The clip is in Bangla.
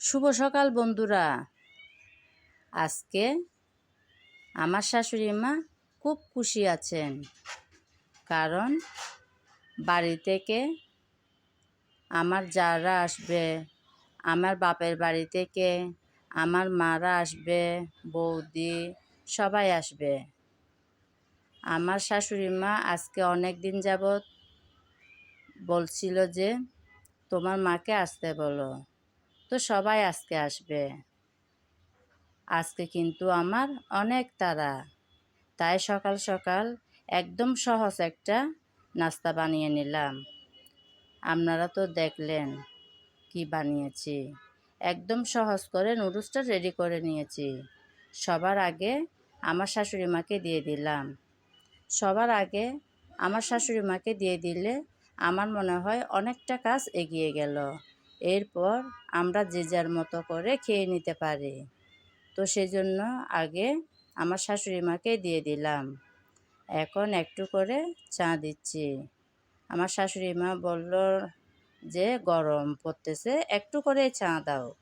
শুভ সকাল, বন্ধুরা। আজকে আমার শাশুড়ি মা খুব খুশি আছেন, কারণ বাড়ি থেকে আমার যারা আসবে, আমার বাপের বাড়ি থেকে আমার মারা আসবে, বৌদি, সবাই আসবে। আমার শাশুড়ি মা আজকে অনেক দিন যাবৎ বলছিল যে, তোমার মাকে আসতে বলো। তো সবাই আজকে আসবে। আজকে কিন্তু আমার অনেক তারা। তাই সকাল সকাল একদম সহজ একটা নাস্তা বানিয়ে নিলাম। আপনারা তো দেখলেন কি বানিয়েছি। একদম সহজ করে নুডলসটা রেডি করে নিয়েছি। সবার আগে আমার শাশুড়ি মাকে দিয়ে দিলাম। সবার আগে আমার শাশুড়ি মাকে দিয়ে দিলে আমার মনে হয় অনেকটা কাজ এগিয়ে গেল। এরপর আমরা যে যার মতো করে খেয়ে নিতে পারি। তো সেজন্য আগে আমার শাশুড়ি মাকে দিয়ে দিলাম। এখন একটু করে চা দিচ্ছি। আমার শাশুড়ি মা বলল যে, গরম পড়তেছে, একটু করে চা দাও।